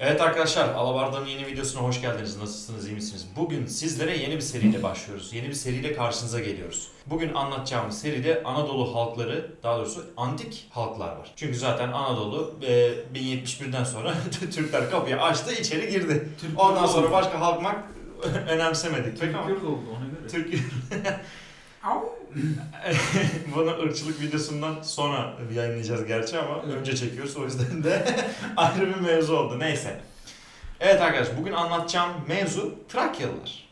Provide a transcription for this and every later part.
Evet arkadaşlar, Alabarda'nın yeni videosuna hoş geldiniz. Nasılsınız, iyi misiniz? Bugün sizlere yeni bir seriyle başlıyoruz. Yeni bir seriyle karşınıza geliyoruz. Bugün anlatacağımız seride Anadolu halkları, daha doğrusu antik halklar var. Çünkü zaten Anadolu e, 1071'den sonra Türkler kapıyı açtı, içeri girdi. Türk Ondan oldu. sonra başka halkmak önemsemedik. Pek ama Türk oldu ona göre. Türk Bunu ırkçılık videosundan sonra yayınlayacağız gerçi ama Evet. önce çekiyoruz o yüzden de ayrı bir mevzu oldu. Neyse. Evet arkadaşlar bugün anlatacağım mevzu Trakyalılar.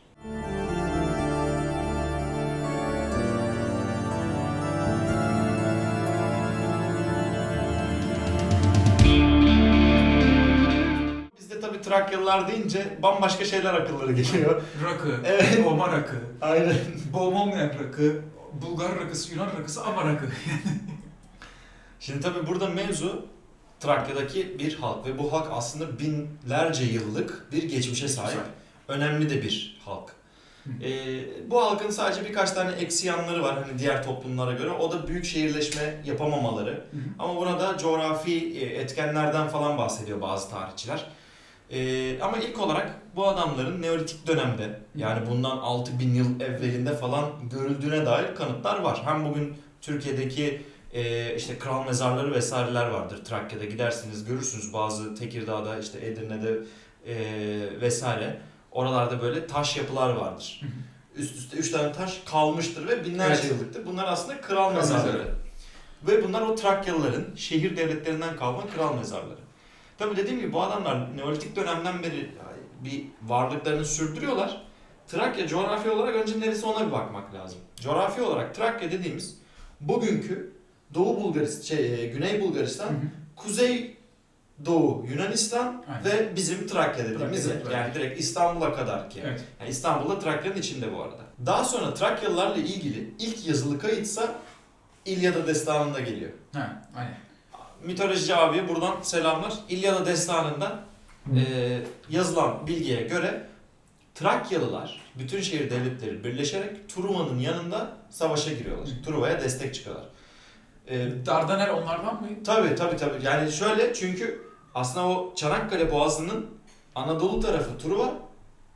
Bizde tabii Trakyalılar deyince bambaşka şeyler akılları geliyor. Rakı, Evet. Roma rakı, Aynen. Bohemia rakı, Bulgar rakısı, Yunan rakısı ama rakı. Şimdi tabii burada mevzu Trakya'daki bir halk ve bu halk aslında binlerce yıllık bir geçmişe sahip. Önemli de bir halk. Ee, bu halkın sadece birkaç tane eksi yanları var hani diğer toplumlara göre. O da büyük şehirleşme yapamamaları. Ama burada coğrafi e, etkenlerden falan bahsediyor bazı tarihçiler. Ee, ama ilk olarak bu adamların Neolitik dönemde yani bundan 6000 yıl evvelinde falan görüldüğüne dair kanıtlar var. Hem bugün Türkiye'deki e, işte kral mezarları vesaireler vardır. Trakya'da gidersiniz görürsünüz bazı Tekirdağ'da işte Edirne'de e, vesaire. Oralarda böyle taş yapılar vardır. Üst üste üç tane taş kalmıştır ve binlerce Evet. yıllıktır. Bunlar aslında kral, Kral mezarları. mezarı. Ve bunlar o Trakyalıların şehir devletlerinden kalma kral mezarları. Tabi dediğim gibi bu adamlar Neolitik dönemden beri bir varlıklarını sürdürüyorlar. Trakya coğrafi olarak önce neresi ona bir bakmak lazım. Coğrafi olarak Trakya dediğimiz bugünkü Doğu Bulgaristan, şey, e, Güney Bulgaristan, Hı hı. Kuzey Doğu Yunanistan Aynen. ve bizim Trakya dediğimiz Trakya, yer. Trakya. Yani direkt İstanbul'a kadar ki. Evet. Yani İstanbul'da Trakya'nın içinde bu arada. Daha sonra Trakyalılarla ilgili ilk yazılı kayıtsa İlyada Destanı'nda geliyor. Ha, aynen. Mitolojici abiye buradan selamlar. İlyada Destanı'nda e, yazılan bilgiye göre Trakyalılar bütün şehir devletleri birleşerek Truva'nın yanında savaşa giriyorlar. Truva'ya destek çıkıyorlar. E, Dardanel onlardan mı? Tabii tabii tabii. Yani şöyle çünkü aslında o Çanakkale Boğazı'nın Anadolu tarafı Truva,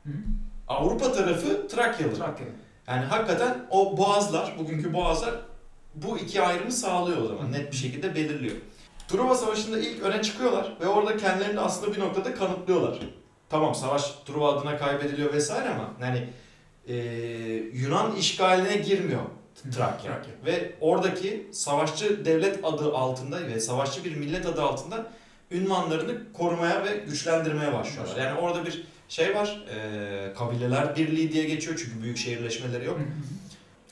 Hı. Avrupa tarafı Trakyalı. Trakya. Yani hakikaten o boğazlar, bugünkü boğazlar bu iki ayrımı sağlıyor o zaman. Net bir şekilde belirliyor. Truva Savaşı'nda ilk öne çıkıyorlar ve orada kendilerini aslında bir noktada kanıtlıyorlar. Tamam savaş Truva adına kaybediliyor vesaire ama yani e, Yunan işgaline girmiyor Trakya. Trakya. Ve oradaki savaşçı devlet adı altında ve savaşçı bir millet adı altında ünvanlarını korumaya ve güçlendirmeye başlıyorlar. Yani orada bir şey var, e, kabileler birliği diye geçiyor çünkü büyük şehirleşmeleri yok.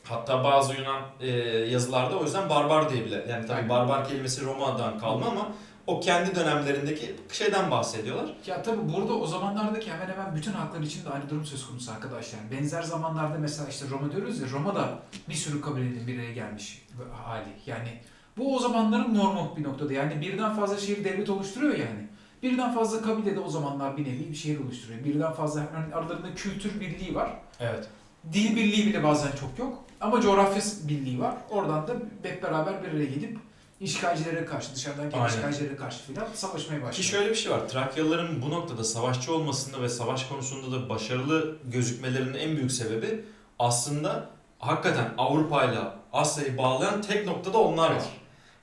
Hatta bazı Yunan e, yazılarda o yüzden barbar diye bile. Yani tabii Aynen. barbar kelimesi Roma'dan kalma ama o kendi dönemlerindeki şeyden bahsediyorlar. Ya tabi burada o zamanlardaki hemen hemen bütün halklar için de aynı durum söz konusu arkadaşlar. Benzer zamanlarda mesela işte Roma diyoruz ya Roma'da bir sürü kabilenin bir araya gelmiş hali. Yani bu o zamanların normu bir noktada. Yani birden fazla şehir devlet oluşturuyor yani. Birden fazla kabile de o zamanlar bir nevi bir şehir oluşturuyor. Birden fazla yani aralarında kültür birliği var. Evet. Dil birliği bile bazen çok yok. Ama coğrafya birliği var. Oradan da hep beraber bir araya gelip işgalcilere karşı, dışarıdan gelen Aynen. işgalcilere karşı filan savaşmaya başlıyor. Ki şöyle bir şey var. Trakyalıların bu noktada savaşçı olmasında ve savaş konusunda da başarılı gözükmelerinin en büyük sebebi aslında hakikaten Avrupa ile Asya'yı bağlayan tek noktada onlar var.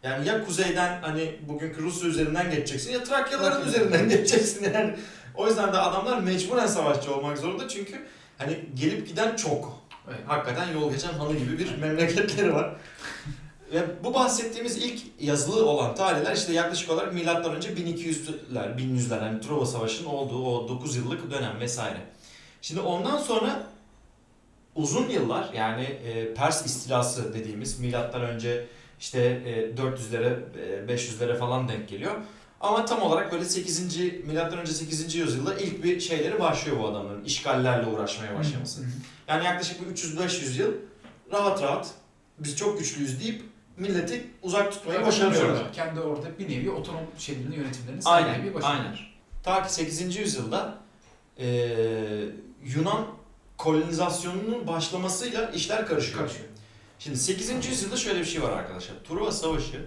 Yani ya kuzeyden hani bugünkü Rusya üzerinden geçeceksin ya Trakyaların Trakya. üzerinden geçeceksin yani. O yüzden de adamlar mecburen savaşçı olmak zorunda çünkü hani gelip giden çok. Evet. Hakikaten yol geçen hanı gibi bir memleketleri var. Ve bu bahsettiğimiz ilk yazılı olan tarihler işte yaklaşık olarak milattan önce 1200'ler, 1100'ler hani Truva Savaşı'nın olduğu o 9 yıllık dönem vesaire. Şimdi ondan sonra uzun yıllar yani e, Pers istilası dediğimiz milattan önce işte e, 400'lere e, 500'lere falan denk geliyor. Ama tam olarak böyle 8. milattan önce 8. yüzyılda ilk bir şeyleri başlıyor bu adamların işgallerle uğraşmaya başlaması. Yani yaklaşık bir 300-500 yıl rahat rahat biz çok güçlüyüz deyip milleti uzak tutmayı başarıyorlar. Kendi orada bir nevi otonom şeylerini, yönetimlerini Aynen, sağlamayı başarıyorlar. aynen. Ta ki 8. yüzyılda eee, Yunan kolonizasyonunun başlamasıyla işler karışıyor. Karışıyor. Şimdi 8. yüzyılda şöyle bir şey var arkadaşlar. Truva Savaşı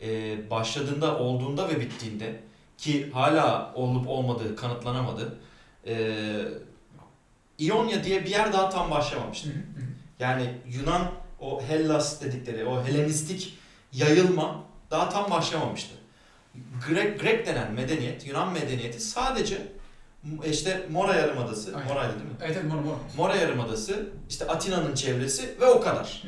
eee, başladığında, olduğunda ve bittiğinde ki hala olup olmadığı kanıtlanamadı. E, İonya diye bir yer daha tam başlamamıştı. Yani Yunan o Hellas dedikleri o Helenistik yayılma daha tam başlamamıştı. Grek, Grek denen medeniyet, Yunan medeniyeti sadece işte Mora Yarımadası, Aynen. Mora'ydı değil mi? Evet evet mor mor. Mora Yarımadası, işte Atina'nın çevresi ve o kadar.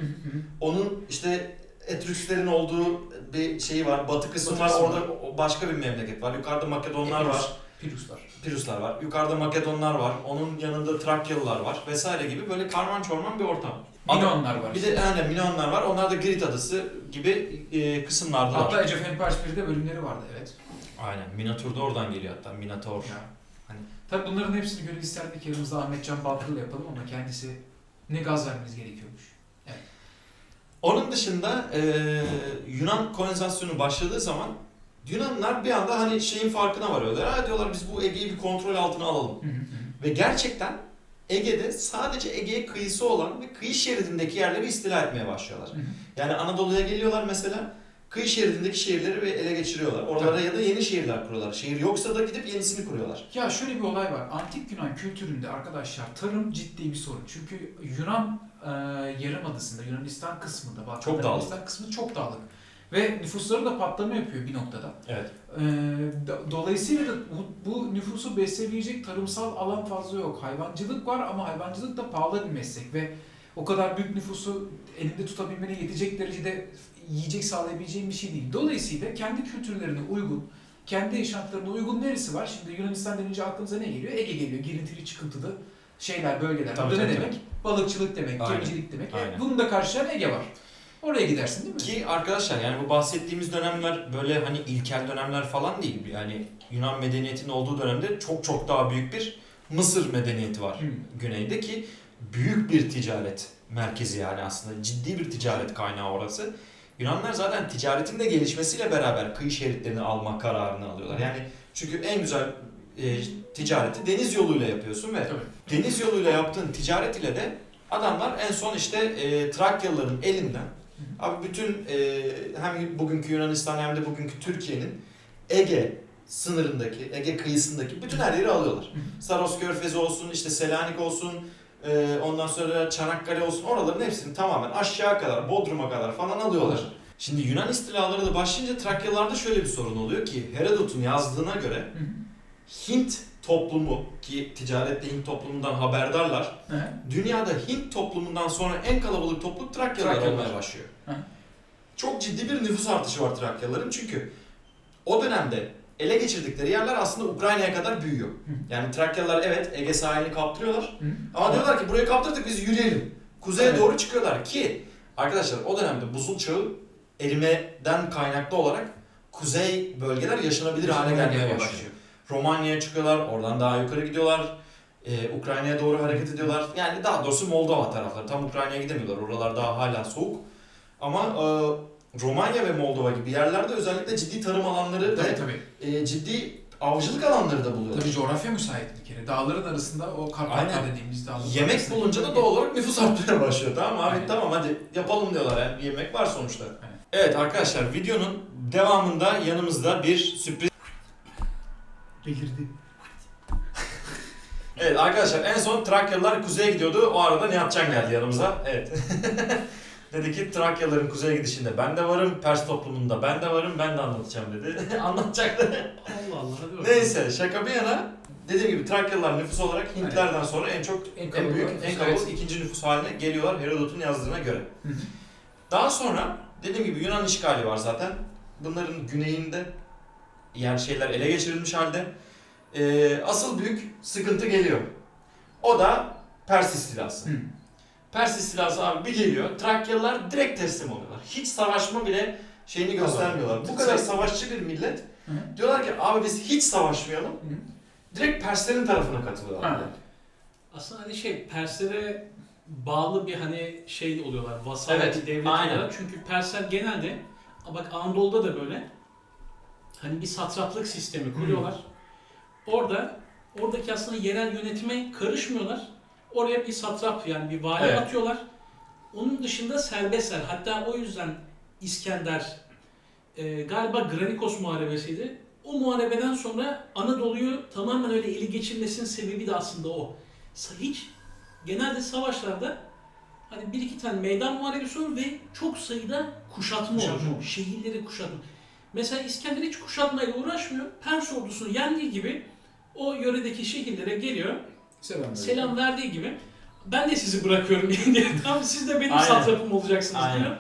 Onun işte Etrüsklerin olduğu bir şeyi var, batı kısmı Batı var, kısmı orada başka bir memleket var. Yukarıda Makedonlar Epirus. var, Piruslar. Piruslar var. Yukarıda Makedonlar var, onun yanında Trakyalılar var vesaire gibi böyle karman çorman bir ortam. Minonlar var. Bir de yani Minonlar var. Onlar da Girit adası gibi e, kısımlarda Hatta var. Age of Empires 1'de bölümleri vardı evet. Aynen. Minotaur da oradan geliyor hatta. Minotaur. Ya. Hani- Tabii bunların hepsini gönül isterdik yanımızda Ahmet Can Balkır'la yapalım ama kendisi ne gaz vermeniz gerekiyormuş. Onun dışında e, Yunan kolonizasyonu başladığı zaman Yunanlılar bir anda hani şeyin farkına varıyorlar. Ha diyorlar biz bu Ege'yi bir kontrol altına alalım. Ve gerçekten Ege'de sadece Ege'ye kıyısı olan ve kıyı şeridindeki yerleri istila etmeye başlıyorlar. Yani Anadolu'ya geliyorlar mesela kıyı şeridindeki şehirleri ve ele geçiriyorlar. Oralara ya da yeni şehirler kuruyorlar. Şehir yoksa da gidip yenisini kuruyorlar. Ya şöyle bir olay var. Antik Yunan kültüründe arkadaşlar tarım ciddi bir sorun. Çünkü Yunan e, yarımadasında, Yunanistan kısmında, Balkan Çok. Yunanistan kısmı çok dağlık. Ve nüfusları da patlama yapıyor bir noktada. Evet. E, do- dolayısıyla da bu, bu nüfusu besleyecek tarımsal alan fazla yok. Hayvancılık var ama hayvancılık da pahalı bir meslek ve o kadar büyük nüfusu elinde tutabilmene yetecek derecede yiyecek sağlayabileceğin bir şey değil. Dolayısıyla kendi kültürlerine uygun, kendi yaşantılarına uygun neresi var? Şimdi Yunanistan denince aklınıza ne geliyor? Ege geliyor. Girintili çıkıntılı şeyler, bölgeler. Tabii, Bu da ne tabii, demek? Balıkçılık demek, Aynen. gemicilik demek. E, Aynen. bunun da karşılayan Ege var. Oraya gidersin değil mi? Ki arkadaşlar yani bu bahsettiğimiz dönemler böyle hani ilkel dönemler falan değil. Yani Yunan medeniyetinin olduğu dönemde çok çok daha büyük bir Mısır medeniyeti var Hmm. güneyde ki büyük bir ticaret merkezi yani aslında ciddi bir ticaret kaynağı orası. Yunanlar zaten ticaretin de gelişmesiyle beraber kıyı şeritlerini alma kararını alıyorlar. Yani çünkü en güzel e, ticareti deniz yoluyla yapıyorsun ve Tabii. deniz yoluyla yaptığın ticaret ile de adamlar en son işte e, Trakyalıların elinden abi bütün e, hem bugünkü Yunanistan hem de bugünkü Türkiye'nin Ege sınırındaki, Ege kıyısındaki bütün her yeri alıyorlar. Saros Körfezi olsun, işte Selanik olsun, e, ondan sonra Çanakkale olsun oraların hepsini tamamen aşağı kadar, Bodrum'a kadar falan alıyorlar. Şimdi Yunan istilaları da başlayınca Trakyalarda şöyle bir sorun oluyor ki Herodot'un yazdığına göre. Hint toplumu ki ticarette Hint toplumundan haberdarlar. Hı. Dünyada Hint toplumundan sonra en kalabalık topluluk Trakyalılar Trakyalılar. olmaya başlıyor. Hı. Çok ciddi bir nüfus artışı var Trakyalıların çünkü o dönemde ele geçirdikleri yerler aslında Ukrayna'ya kadar büyüyor. Yani Trakyalılar evet Ege sahilini kaptırıyorlar ama diyorlar ki burayı kaptırdık biz yürüyelim. Kuzeye Evet. doğru çıkıyorlar ki arkadaşlar o dönemde buzul çağı erimeden kaynaklı olarak kuzey bölgeler yaşanabilir hale gelmeye başlıyor. Romanya'ya çıkıyorlar, oradan daha yukarı gidiyorlar. Ee, Ukrayna'ya doğru hareket ediyorlar. Yani daha doğrusu Moldova tarafları. Tam Ukrayna'ya gidemiyorlar. Oralar daha hala soğuk. Ama e, Romanya ve Moldova gibi yerlerde özellikle ciddi tarım alanları Tabii ve tabii. e, ciddi avcılık alanları da buluyorlar. Tabii coğrafya müsait bir kere. Dağların arasında o Karpatlar Aynen. dediğimiz dağların Yemek bulunca da doğal olarak nüfus artmaya başlıyor. Tamam abi Aynen. tamam hadi yapalım diyorlar. Yani yemek var sonuçta. Aynen. Evet arkadaşlar videonun devamında yanımızda bir sürpriz Belirdi. Evet arkadaşlar en son Trakyalılar kuzeye gidiyordu. O arada Nihatcan geldi yanımıza. Evet. dedi ki Trakyalıların kuzeye gidişinde ben de varım. Pers toplumunda ben de varım. Ben de anlatacağım dedi. Anlatacaktı. Allah Allah hadi bakalım. Neyse şaka bir yana. Dediğim gibi Trakyalılar nüfus olarak Hintlerden sonra en çok En en, kalabalık büyük, nüfus, en kalabalık evet. ikinci nüfus haline geliyorlar Herodot'un yazdığına göre. Hı hı. Daha sonra dediğim gibi Yunan işgali var zaten. Bunların güneyinde yani şeyler ele geçirilmiş halde. Ee, asıl büyük sıkıntı geliyor. O da Pers istilası. Hı. Pers istilası abi bir geliyor. Trakyalılar direkt teslim oluyorlar. Hiç savaşma bile şeyini göstermiyorlar. Bu kadar savaşçı bir millet. Hı. Diyorlar ki abi biz hiç savaşmayalım. Hı. Direkt Perslerin tarafına katılıyorlar. Ha. Aslında hani şey Perslere bağlı bir hani şey oluyorlar. Vasal Evet, bir devlet aynen. olarak. Çünkü Persler genelde bak Anadolu'da da böyle hani bir satraplık sistemi kuruyorlar. Orada oradaki aslında yerel yönetime karışmıyorlar. Oraya bir satrap yani bir vali Evet. atıyorlar. Onun dışında serbestler. Hatta o yüzden İskender e, galiba Granikos muharebesiydi. o muharebeden sonra Anadolu'yu tamamen öyle eli geçirmesinin sebebi de aslında o. Hiç genelde savaşlarda hani bir iki tane meydan muharebesi olur ve çok sayıda kuşatma, Kuşatma olur. olur. Şehirleri kuşatma. Mesela İskender hiç kuşatmayla uğraşmıyor. Pers ordusunu yendiği gibi o yöredeki şehirlere geliyor. Selam. Selam verdiği gibi ben de sizi bırakıyorum diye. Tamam siz de benim satrapım olacaksınız Aynen. diyor.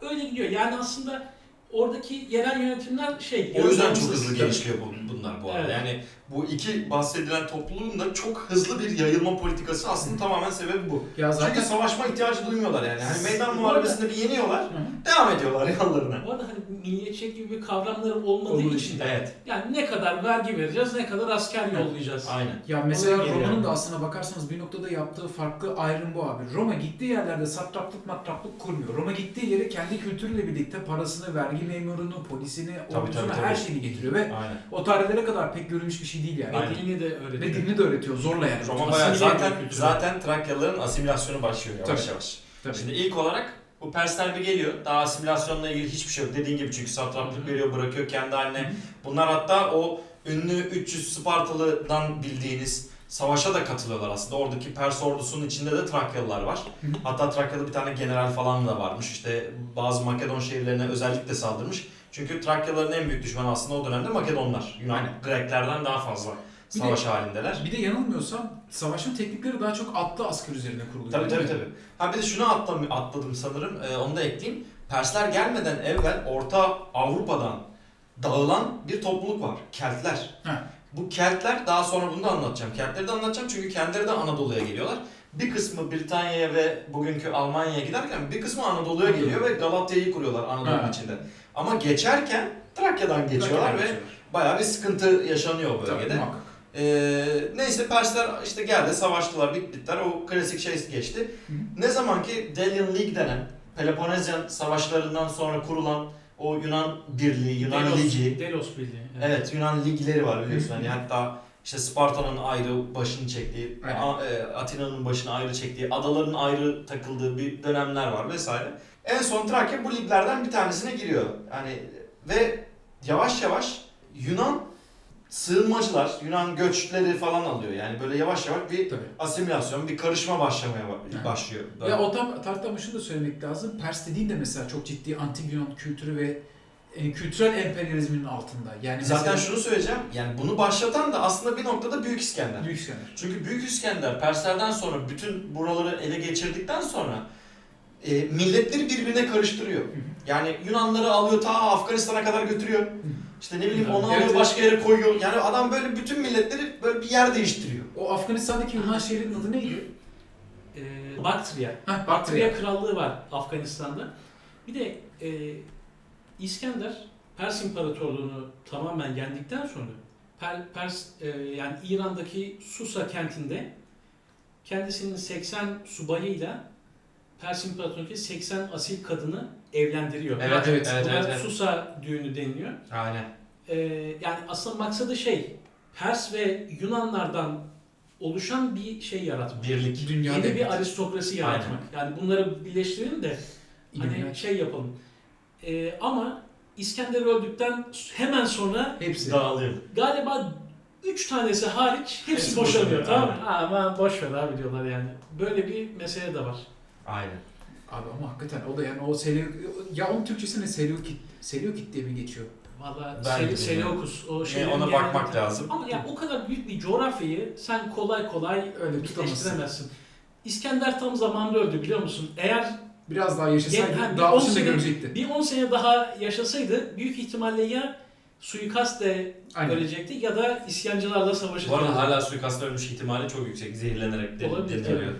Öyle gidiyor. Yani aslında oradaki yerel yönetimler şey... O yüzden çok hızlı gelişiyor bu, bunlar bu arada. Evet. Yani bu iki bahsedilen topluluğun da çok hızlı bir yayılma politikası aslında tamamen sebebi bu. Ya zaten Çünkü savaşma ihtiyacı duymuyorlar yani. Hani meydan muharebesinde bir yeniyorlar, Hı hı. devam ediyorlar yollarına. Bu arada hani milliyetçilik gibi bir kavramları olmadığı Olmadığı için de Evet, yani ne kadar vergi vereceğiz, ne kadar asker yollayacağız. aynen. Ya mesela. Roma'nın da aslına bakarsanız bir noktada yaptığı farklı ayrım bu abi. Roma gittiği yerlerde satraplık matraplık kurmuyor. Roma gittiği yere kendi kültürüyle birlikte parasını, vergi memurunu, polisini, ordusunu her şeyini getiriyor ve Aynen. o tarihlere kadar pek görülmüş bir şey değil yani. Ve Aynen. dilini de öğretiyor. Ve dilini de öğretiyor zorla yani. Roma bayağı zaten zaten Trakyalıların asimilasyonu başlıyor yavaş Tabii. yavaş. Tabii. Şimdi ilk olarak bu Persler bir geliyor. Daha asimilasyonla ilgili hiçbir şey yok. Dediğin gibi çünkü satraplık veriyor, bırakıyor kendi haline. Bunlar hatta o ünlü 300 Spartalı'dan bildiğiniz savaşa da katılıyorlar aslında. Oradaki Pers ordusunun içinde de Trakyalılar var. Hatta Trakyalı bir tane general falan da varmış. İşte bazı Makedon şehirlerine özellikle saldırmış. Çünkü Trakyalıların en büyük düşmanı aslında o dönemde Makedonlar. Yunan Aynen. Greklerden daha fazla Bir de- savaş halindeler. Bir de yanılmıyorsam savaşın teknikleri daha çok atlı asker üzerine kurulu. Tabii tabii tabii. Ha bir de şunu atlam atladım sanırım. Ee, onu da ekleyeyim. Persler gelmeden evvel Orta Avrupa'dan dağılan bir topluluk var. Keltler. Ha. Bu Keltler daha sonra bunu da anlatacağım. Keltleri de anlatacağım çünkü kendileri de Anadolu'ya geliyorlar. Bir kısmı Britanya'ya ve bugünkü Almanya'ya giderken bir kısmı Anadolu'ya geliyor ve Galatya'yı kuruyorlar Anadolu'nun Ha. içinde. Ama geçerken Trakya'dan geçiyorlar ve Geçiyorlar. bayağı bir sıkıntı yaşanıyor o bölgede. Ee, neyse Persler işte geldi, savaştılar, bittiler. O klasik şey geçti. Hı. Ne zaman ki Delian League denen Peloponezyan savaşlarından sonra kurulan o Yunan Birliği, Yunan Delos, Ligi. Delos Birliği. Evet, Yunan ligleri var biliyorsun. Hı. Hani hatta işte Sparta'nın ayrı başını çektiği, Aynen. A- e, Atina'nın başını ayrı çektiği, adaların ayrı takıldığı bir dönemler var vesaire. En son Trakya bu liglerden bir tanesine giriyor. Yani ve yavaş yavaş Yunan sığınmacılar, Yunan göçleri falan alıyor. Yani böyle yavaş yavaş bir Tabii. asimilasyon, bir karışma başlamaya ba- Evet. başlıyor. Ya o tam şunu da söylemek lazım. Pers dediğin de mesela çok ciddi antik Yunan kültürü ve e, kültürel emperyalizmin altında. Yani Zaten mesela, şunu söyleyeceğim. Yani bunu başlatan da aslında bir noktada Büyük İskender. Büyük İskender. Çünkü Büyük İskender Perslerden sonra bütün buraları ele geçirdikten sonra e, milletleri birbirine karıştırıyor. Yani Yunanları alıyor ta Afganistan'a kadar götürüyor. İşte ne bileyim onu Evet, alıyor evet. başka yere koyuyor. Yani adam böyle bütün milletleri böyle bir yer değiştiriyor. O Afganistan'daki Yunan şehrinin adı neydi? Ee, Baktriya. Heh, Baktriya Baktriya. Krallığı var Afganistan'da. Bir de e, İskender Pers İmparatorluğunu tamamen yendikten sonra Per- Pers e, yani İran'daki Susa kentinde kendisinin 80 subayıyla Pers İmparatorluğu'ndaki 80 asil kadını evlendiriyor. Evet, evet, Buna evet, evet. Susa düğünü deniliyor. Aynen. Ee, yani aslında maksadı şey Pers ve Yunanlardan oluşan bir şey yaratmak. Birlik. Dünya Yeni bir aristokrasi yaratmak. Yani bunları birleştirelim de hani şey yapalım. Ee, ama İskender öldükten hemen sonra Hepsi. Dağılıyor. galiba üç tanesi hariç hepsi, Hepsi boşanıyor boşanıyor, tamam mı? Ama boş ver abi diyorlar yani. Böyle bir mesele de var. Aynen. Abi ama hakikaten o da yani o Seleu... Ya onun Türkçesi ne? Seleukit, Seleukit diye mi geçiyor? Valla Ben de Sel- Seleukus o şeylerin ona bakmak lazım. Ama ya o kadar büyük bir coğrafyayı sen kolay kolay Öyle tutamazsın. İskender tam zamanında öldü biliyor musun? Eğer Biraz daha yaşasaydı bir daha on başında sene- görecekti. bir 10 sene daha yaşasaydı büyük ihtimalle ya suikastle Aynen. ölecekti ya da isyancılarla savaşacaktı. Bu arada hala suikastla ölmüş ihtimali çok yüksek. Zehirlenerek deniliyor.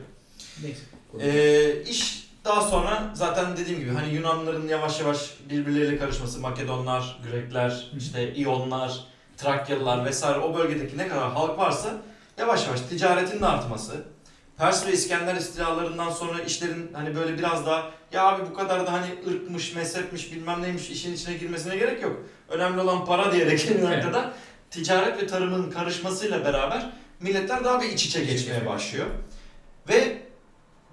Neyse. Ee, iş daha sonra zaten dediğim gibi hani Yunanların yavaş yavaş birbirleriyle karışması, Makedonlar, Grekler, işte İyonlar, Trakyalılar vesaire o bölgedeki ne kadar halk varsa yavaş yavaş ticaretin de artması. Pers ve İskender istilalarından sonra işlerin hani böyle biraz daha ya abi bu kadar da hani ırkmış, mezhepmiş bilmem neymiş işin içine girmesine gerek yok. Önemli olan para diyerek Evet. noktada ticaret ve tarımın karışmasıyla beraber milletler daha bir iç içe İç içe geçmeye başlıyor. Ve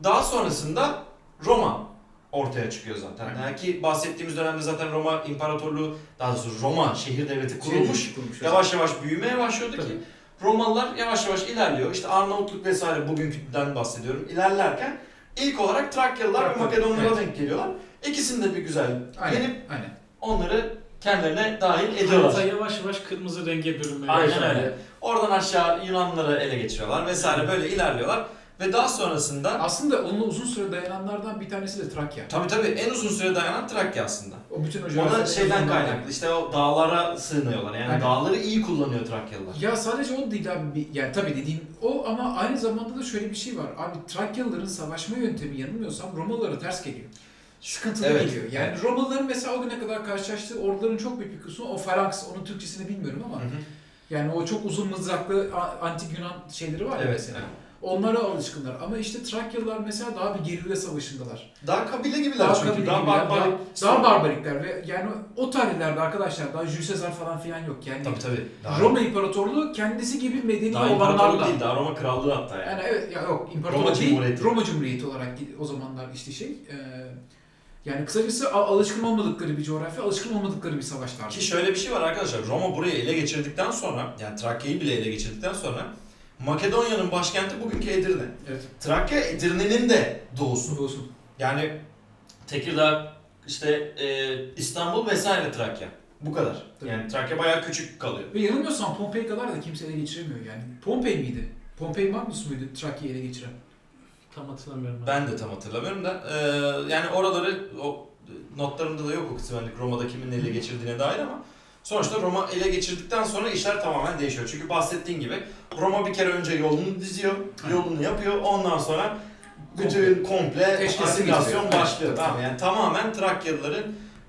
daha sonrasında Roma ortaya çıkıyor zaten. Yani ki bahsettiğimiz dönemde zaten Roma İmparatorluğu, daha doğrusu Roma şehir devleti kurulmuş. Kurulmuş. Yavaş yavaş büyümeye başlıyordu ki Tabii. Romalılar yavaş yavaş ilerliyor. İşte Arnavutluk vesaire bugünküden bahsediyorum. İlerlerken ilk olarak Trakyalılar ve Makedonlara evet. denk geliyorlar. İkisini de bir güzel Aynen. yenip Aynen. onları kendilerine dahil ediyorlar. yavaş yavaş kırmızı renge bürünmeye Aynen öyle. Oradan aşağı Yunanları ele geçiriyorlar vesaire böyle ilerliyorlar. Ve daha sonrasında Aslında onunla uzun süre dayananlardan bir tanesi de Trakya. tabii tabii en uzun süre dayanan Trakya aslında. O bütün o O da coğrafyada şeyden kaynaklı. İşte o dağlara sığınıyorlar. Yani Aynen. dağları iyi kullanıyor Trakyalılar. Ya sadece o değil abi. Yani tabii dediğin o ama aynı zamanda da şöyle bir şey var. Abi Trakyalıların savaşma yöntemi yanılmıyorsam Romalılara ters geliyor. Sıkıntılı Evet, geliyor. Yani evet. Romalıların mesela o güne kadar karşılaştığı orduların çok büyük bir kısmı o falanks, onun Türkçesini bilmiyorum ama Hı hı. yani o çok uzun mızraklı antik Yunan şeyleri var ya Evet, mesela. evet. Onlara alışkınlar. Ama işte Trakyalılar mesela daha bir gerilla savaşındalar. Daha kabile gibiler Daha çünkü. kabile daha gibiler, barbarik. daha, daha barbarikler ve yani o tarihlerde arkadaşlar daha Jules Caesar falan filan yok. Yani Tabii tabii. Daha, Roma İmparatorluğu kendisi gibi medeni daha olanlarla. değil, daha Roma krallığı hatta yani. Yani evet ya yok imparatorluk Roma değil. Cumhuriyeti. Roma Cumhuriyeti olarak o zamanlar işte şey. e, yani kısacası alışkın olmadıkları bir coğrafya, alışkın olmadıkları bir savaş tarzı. Ki şöyle bir şey var arkadaşlar. Roma burayı ele geçirdikten sonra, yani Trakya'yı bile ele geçirdikten sonra Makedonya'nın başkenti bugünkü Edirne. Evet. Trakya Edirne'nin de doğusu. Olsun. Yani Tekirdağ, işte e, İstanbul vesaire Trakya. Bu kadar. Tabii. Yani Trakya bayağı küçük kalıyor. Ve yanılmıyorsam Pompei kadar da kimse ele geçiremiyor yani. Pompei miydi? Pompei Magnus muydu Trakya'yı ele geçiren? Tam hatırlamıyorum. Ben de tam hatırlamıyorum da e, yani oraları o notlarımda da yok o kısımlık Roma'da kimin ele geçirdiğine dair ama sonuçta Roma ele geçirdikten sonra işler tamamen değişiyor. Çünkü bahsettiğin gibi Roma bir kere önce yolunu diziyor, yolunu yapıyor. Ondan sonra bütün komple Teşkil asimilasyon başlıyor. Evet. Tamam yani tamamen Trakyalıların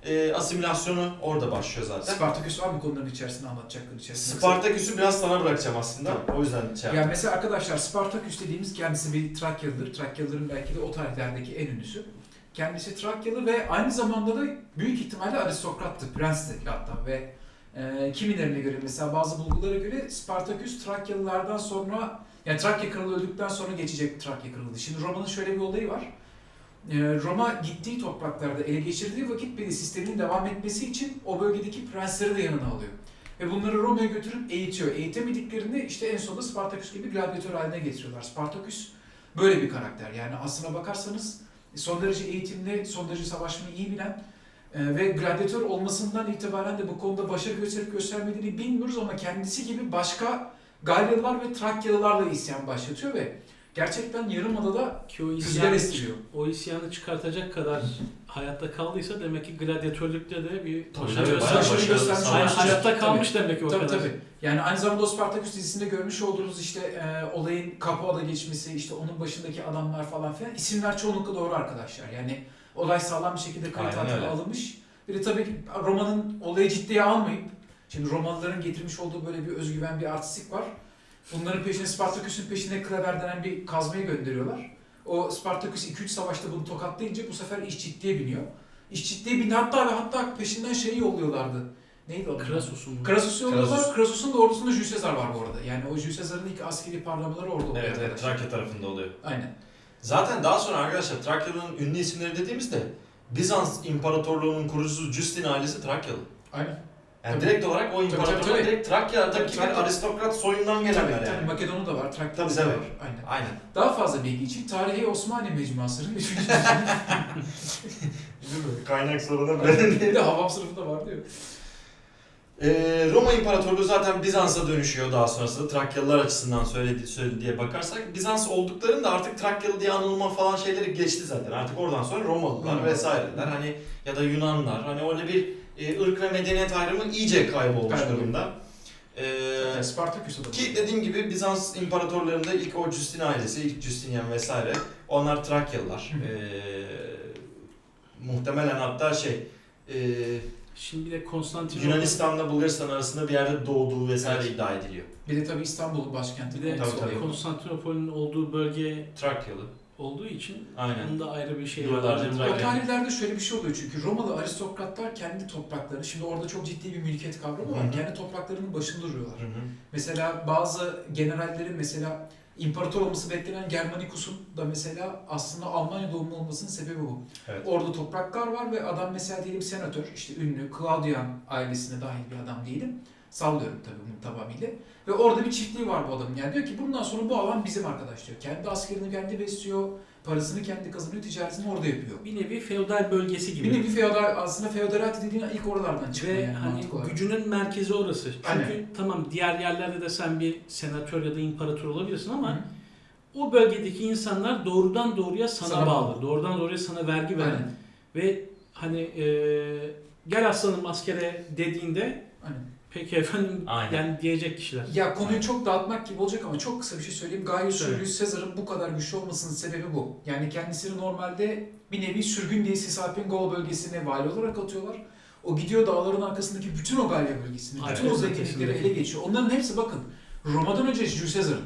e, asimilasyonu orada başlıyor zaten. Spartaküs var mı konuların içerisinde anlatacakları içerisinde? Spartaküs'ü biraz sana bırakacağım aslında. O yüzden şey yaptım. Yani mesela arkadaşlar Spartaküs dediğimiz kendisi bir Trakyalıdır. Trakyalıların belki de o tarihlerdeki en ünlüsü. Kendisi Trakyalı ve aynı zamanda da büyük ihtimalle aristokrattı, prensti hatta ve e, kimilerine göre mesela bazı bulgulara göre Spartaküs Trakyalılardan sonra yani Trakya kralı öldükten sonra geçecek Trakya kralı. Şimdi Roma'nın şöyle bir olayı var. E, Roma gittiği topraklarda ele geçirdiği vakit bir sistemin devam etmesi için o bölgedeki prensleri de yanına alıyor. Ve bunları Roma'ya götürüp eğitiyor. Eğitemediklerini işte en sonunda Spartaküs gibi gladyatör haline getiriyorlar. Spartaküs böyle bir karakter. Yani aslına bakarsanız son derece eğitimli, son derece savaşmayı iyi bilen ve gladyatör olmasından itibaren de bu konuda başarı gösterip göstermediğini bilmiyoruz ama kendisi gibi başka Galyalılar ve Trakyalılarla isyan başlatıyor ve gerçekten Yarımada'da Ki o rüzgar isyanı, estiriyor. o isyanı çıkartacak kadar hayatta kaldıysa demek ki gladyatörlükte de bir Tabii, başarı tabii, göstermiş. bayağı Başarı göstermiş. savaşçı. Hay- Savaşçı. hayatta Tabii. kalmış demek ki o Tabii kadar. tabii. Yani aynı zamanda o Spartaküs dizisinde görmüş olduğunuz işte e, olayın Capua'da geçmesi, işte onun başındaki adamlar falan filan isimler çoğunlukla doğru arkadaşlar. Yani olay sağlam bir şekilde kayıt Aynen altına öyle. alınmış. Bir de tabii ki Roma'nın olayı ciddiye almayıp, şimdi Romalıların getirmiş olduğu böyle bir özgüven, bir artistik var. Bunların peşine Spartaküs'ün peşine Kleber denen bir kazmayı gönderiyorlar. O Spartaküs 2-3 savaşta bunu tokatlayınca bu sefer iş ciddiye biniyor. İş ciddiye bindi hatta ve hatta peşinden şeyi yolluyorlardı. Neydi o? Krasus'un? Krasus'u yolluyorlar. Krasus. Krasus'un da ordusunda Jules Caesar var bu arada. Yani o Jules Caesar'ın ilk askeri parlamaları orada oluyor. Evet, evet arkadaşlar. Trakya tarafında oluyor. Aynen. Zaten daha sonra arkadaşlar Trakya'nın ünlü isimleri dediğimizde Bizans İmparatorluğu'nun kurucusu Justin ailesi Trakyalı. Aynen. Yani Tabii. direkt olarak o tabii, imparatorluğun tabii. direkt Trakya'daki Tabii, bir Trakya. aristokrat soyundan Tabii, gelenler tabii, yani. Makedon'u da var, Trakya'da Tabii, da tabii. var. Aynen. Aynen. Daha fazla bilgi için Tarihi Osmanlı Mecmuası'nın 3. Kaynak soruna bir de Havam sınıfı da var diyor. Ee, Roma İmparatorluğu zaten Bizans'a dönüşüyor daha sonrasında. Trakyalılar açısından söyledi, söyledi diye bakarsak. Bizans olduklarında artık Trakyalı diye anılma falan şeyleri geçti zaten. Artık oradan sonra Romalılar Hı. vesaireler hani ya da Yunanlar. Hani öyle bir e, ırk ve medeniyet ayrımı iyice kaybolmuş durumda. Ee, da ki dediğim gibi Bizans İmparatorlarında ilk o Justin ailesi, ilk Justinian vesaire onlar Trakyalılar. Ee, muhtemelen hatta şey e, Şimdi bir de Konstantinopol. Yunanistan'la Bulgaristan arasında bir yerde doğduğu vesaire Evet. iddia ediliyor. Bir de tabii İstanbul'un başkenti. Bir de Tabii, tabii. Konstantinopol'ün olduğu bölge Trakyalı. olduğu için Aynen. da ayrı bir şey Yıllarca var. Trakya. Tarihlerde şöyle bir şey oluyor çünkü Romalı aristokratlar kendi topraklarını, şimdi orada çok ciddi bir mülkiyet kavramı var. Hı. Kendi topraklarının başında duruyorlar. Hı hı. Mesela bazı generallerin mesela İmparator olması beklenen Germanicus'un da mesela aslında Almanya doğumlu olmasının sebebi bu. Evet. Orada topraklar var ve adam mesela diyelim senatör, işte ünlü Claudian ailesine dahil bir adam diyelim. Sallıyorum tabii bunu tamamıyla. Ve orada bir çiftliği var bu adamın. Yani diyor ki bundan sonra bu alan bizim arkadaş diyor. Kendi askerini kendi besliyor, parasını kendi kazanıyor, ticaretini orada yapıyor. Bir nevi feodal bölgesi gibi. Bir nevi feodal, aslında feodalati dediğin ilk oralardan çıkıyor Ve yani hani gücünün merkezi orası. Çünkü Aynen. tamam diğer yerlerde de sen bir senatör ya da imparator olabilirsin ama Hı. o bölgedeki insanlar doğrudan doğruya sana, Sana bağlı. bağlı. Doğrudan doğruya sana vergi veren Aynen. ve hani e, gel aslanım askere dediğinde Aynen. Peki efendim Aynen. yani diyecek kişiler. Ya konuyu çok dağıtmak gibi olacak ama çok kısa bir şey söyleyeyim. Gaius Söyle. Julius Caesar'ın bu kadar güçlü olmasının sebebi bu. Yani kendisini normalde bir nevi sürgün diye Cisalpine Gaul bölgesine vali olarak atıyorlar. O gidiyor dağların arkasındaki bütün o Galya bölgesini, Aynen. bütün o zenginlikleri ele geçiyor. Onların hepsi bakın Roma'dan önce Julius Caesar'ın.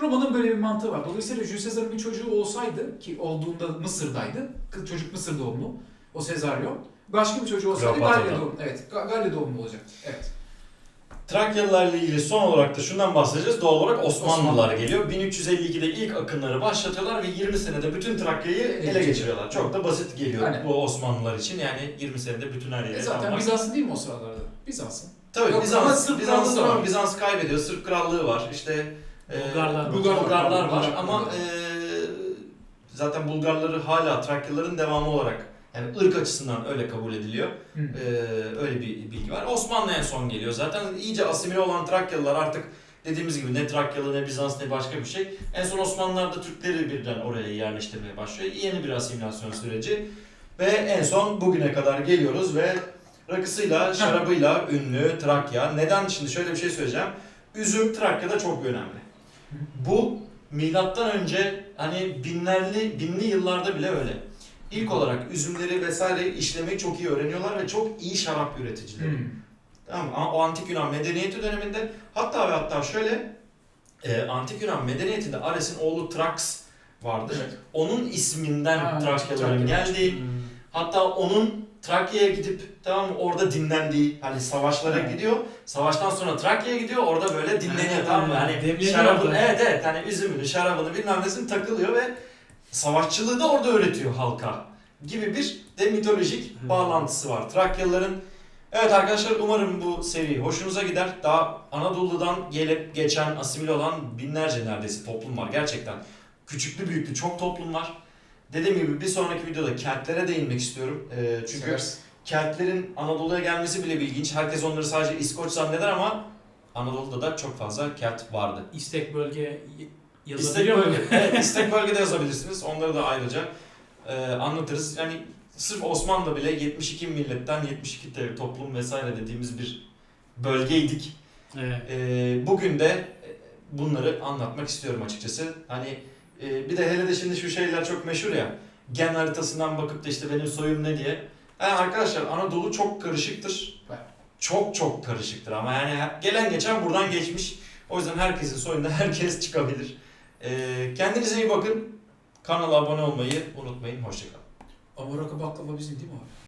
Roma'nın böyle bir mantığı var. Dolayısıyla Julius Caesar'ın bir çocuğu olsaydı ki olduğunda Mısır'daydı. Kız çocuk Mısır doğumlu. O Sezaryon. Başka bir çocuğu olsaydı. Galya doğumlu. Evet, Ga- Galya doğumlu olacak. Evet. Trakyalılarla ilgili son olarak da şundan bahsedeceğiz. Doğal olarak Osmanlılar Osmanlı. geliyor. 1352'de ilk akınları başlatıyorlar ve 20 senede bütün Trakya'yı ele geçiriyorlar. Çok da basit geliyor Aynen. bu Osmanlılar için. Yani 20 senede bütün her yeri E zaten almak. Bizans'ın değil mi o sıralarda? Bizans'ın. Tabii Yok, Bizans, Bizans, da tamam, var. Bizans kaybediyor. Sırp krallığı var. İşte e, Bulgarlar var. Bulgar- Bulgarlar var Bulgar- ama e, zaten Bulgarları hala Trakyalıların devamı olarak yani ırk açısından öyle kabul ediliyor. Hı. Ee, öyle bir bilgi var. Osmanlı en son geliyor. Zaten iyice asimile olan Trakyalılar artık dediğimiz gibi ne Trakyalı ne Bizans ne başka bir şey. En son Osmanlılar da Türkleri birden oraya yerleştirmeye başlıyor. Yeni bir asimilasyon süreci. Ve en son bugüne kadar geliyoruz ve rakısıyla, şarabıyla ünlü Trakya. Neden? Şimdi şöyle bir şey söyleyeceğim. Üzüm Trakya'da çok önemli. Bu milattan önce hani binlerli, binli yıllarda bile öyle. İlk olarak üzümleri vesaire işlemeyi çok iyi öğreniyorlar ve çok iyi şarap üreticileri. Hmm. Tamam mı? Ama O antik Yunan medeniyeti döneminde hatta ve hatta şöyle e, antik Yunan medeniyetinde Ares'in oğlu Trax vardır. Evet. Onun isminden Ha, Trakyaların Trakya. geldiği Hmm. hatta onun Trakya'ya gidip tamam mı, orada dinlendiği hani savaşlara Evet. gidiyor. Savaştan sonra Trakya'ya gidiyor. Orada böyle dinleniyor Ha, tamam mı? Hani şarabını evet evet hani üzümünü, şarabını bilmem nesini takılıyor ve savaşçılığı da orada öğretiyor halka gibi bir de mitolojik Hı. bağlantısı var. Trakyalıların Evet arkadaşlar umarım bu seri hoşunuza gider. Daha Anadolu'dan gelip geçen asimile olan binlerce neredeyse toplum var gerçekten. Küçüklü büyüklü çok toplum var. Dediğim gibi bir sonraki videoda kentlere değinmek istiyorum. Ee, çünkü Severiz. Keltlerin Anadolu'ya gelmesi bile ilginç. Herkes onları sadece İskoç zanneder ama Anadolu'da da çok fazla Kelt vardı. İstek bölge İstek yazabiliyor bölge, evet, istek bölgede yazabilirsiniz. Onları da ayrıca e, anlatırız. Yani sırf Osmanlı'da bile 72 milletten 72 te- toplum vesaire dediğimiz bir bölgeydik. Evet. E, bugün de e, bunları anlatmak istiyorum açıkçası. Hani e, bir de hele de şimdi şu şeyler çok meşhur ya. Gen haritasından bakıp da işte benim soyum ne diye. Yani arkadaşlar Anadolu çok karışıktır. Çok çok karışıktır ama yani gelen geçen buradan geçmiş. O yüzden herkesin soyunda herkes çıkabilir. Ee, kendinize iyi bakın. Kanala abone olmayı unutmayın. Hoşçakalın. Rakı baklava bizim değil mi abi?